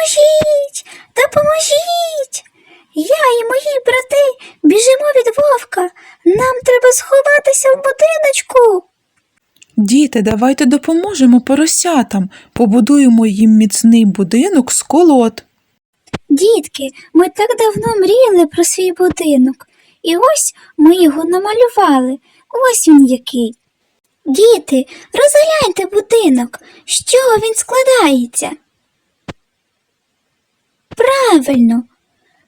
Допоможіть! Допоможіть! Я і мої брати біжимо від вовка. Нам треба сховатися в будиночку. Діти, давайте допоможемо поросятам, побудуємо їм міцний будинок з колод. Дітки, ми так давно мріяли про свій будинок, і ось ми його намалювали. Ось він який. Діти, розгляньте будинок. З чого він складається? Правильно,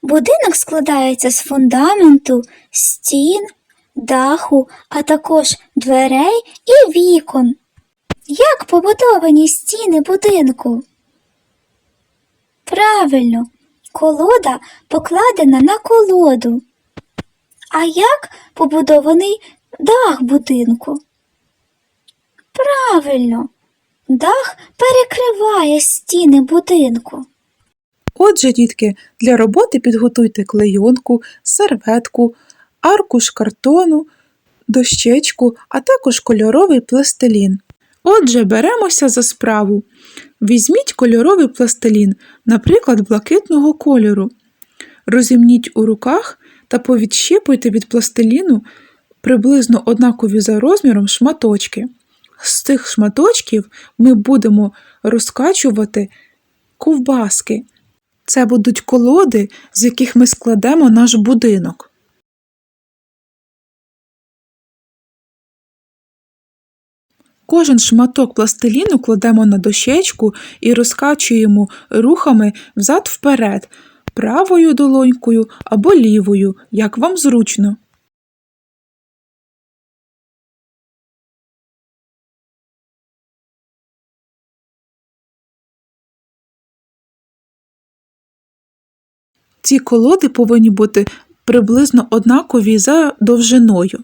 будинок складається з фундаменту, стін, даху, а також дверей і вікон. Як побудовані стіни будинку? Правильно, колода покладена на колоду. А як побудований дах будинку? Правильно, дах перекриває стіни будинку. Отже, дітки, для роботи підготуйте клейонку, серветку, аркуш картону, дощечку, а також кольоровий пластилін. Отже, беремося за справу. Візьміть кольоровий пластилін, наприклад, блакитного кольору. Розімніть у руках та повідщипуйте від пластиліну приблизно однакові за розміром шматочки. З цих шматочків ми будемо розкачувати ковбаски. Це будуть колоди, з яких ми складемо наш будинок. Кожен шматок пластиліну кладемо на дощечку і розкачуємо рухами взад-вперед, правою долонькою або лівою, як вам зручно. Ці колоди повинні бути приблизно однакові за довжиною.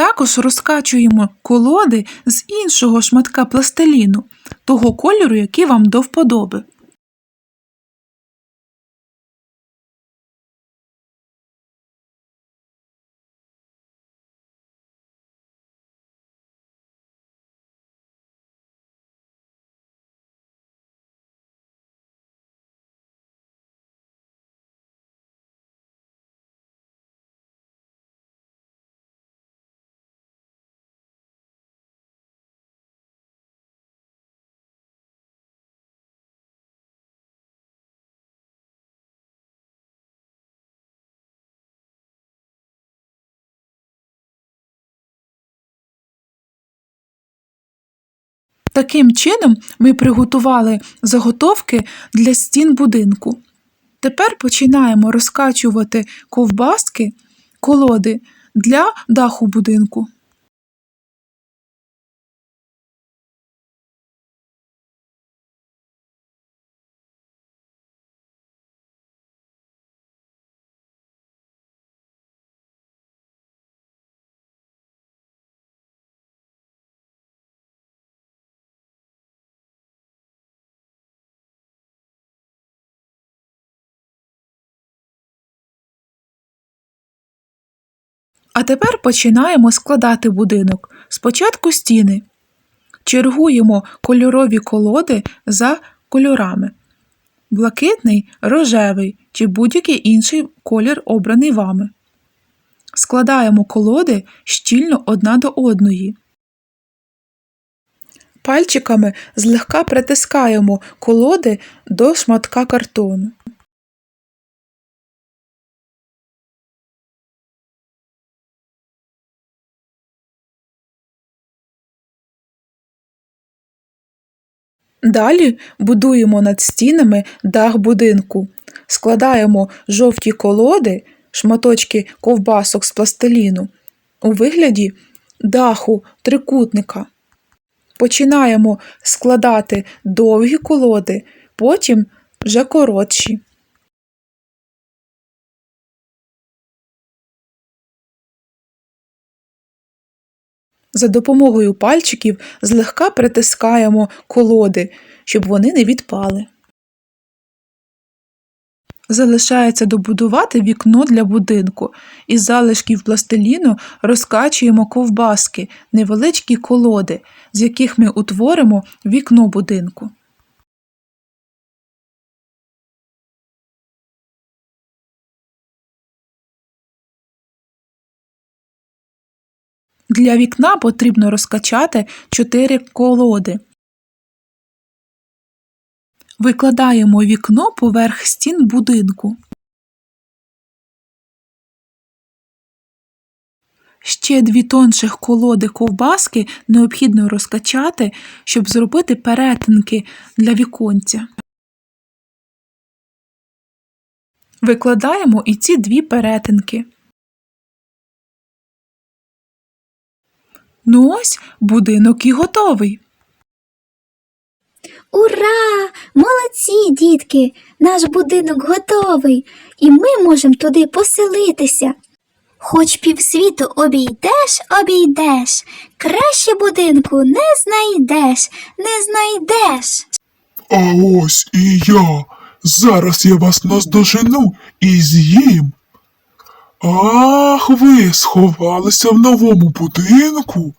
Також розкачуємо колоди з іншого шматка пластиліну, того кольору, який вам до вподоби. Таким чином ми приготували заготовки для стін будинку. Тепер починаємо розкачувати ковбаски, колоди для даху будинку. А тепер починаємо складати будинок. Спочатку стіни. Чергуємо кольорові колоди за кольорами. Блакитний, рожевий чи будь-який інший колір обраний вами. Складаємо колоди щільно одна до одної. Пальчиками злегка притискаємо колоди до шматка картону. Далі будуємо над стінами дах будинку. Складаємо жовті колоди, шматочки ковбасок з пластиліну у вигляді даху трикутника. Починаємо складати довгі колоди, потім вже коротші. За допомогою пальчиків злегка притискаємо колоди, щоб вони не відпали. Залишається добудувати вікно для будинку. Із залишків пластиліну розкачуємо ковбаски, невеличкі колоди, з яких ми утворимо вікно будинку. Для вікна потрібно розкачати 4 колоди. Викладаємо вікно поверх стін будинку. Ще дві тонших колоди ковбаски необхідно розкачати, щоб зробити перетинки для віконця. Викладаємо і ці дві перетинки. Ну ось будинок і готовий. Ура! Молодці, дітки! Наш будинок готовий, і ми можемо туди поселитися. Хоч півсвіту обійдеш, обійдеш, краще будинку не знайдеш, не знайдеш. А ось і я. Зараз я вас наздожену і з'їм. Ах, ви сховалися в новому будинку.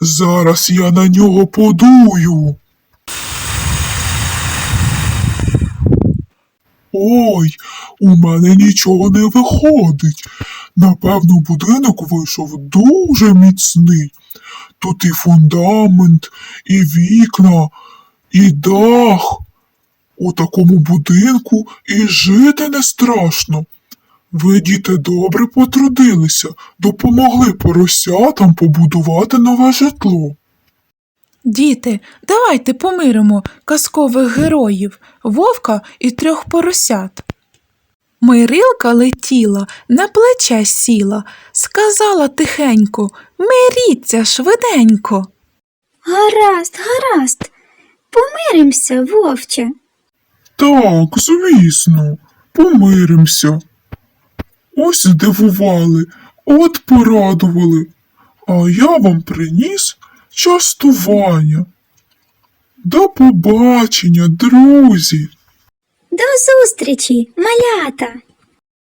Зараз я на нього подую. Ой, у мене нічого не виходить. Напевно, будинок вийшов дуже міцний. Тут і фундамент, і вікна, і дах. У такому будинку і жити не страшно. Ви, діти, добре потрудилися, допомогли поросятам побудувати нове житло. Діти, давайте помиримо казкових героїв вовка і трьох поросят. Мирилка летіла, на плече сіла, сказала тихенько Миріться швиденько. Гаразд, гаразд. Помиримося, вовче. Так, звісно, помиримося. Ось здивували, от порадували, а я вам приніс частування. До побачення, друзі! До зустрічі, малята!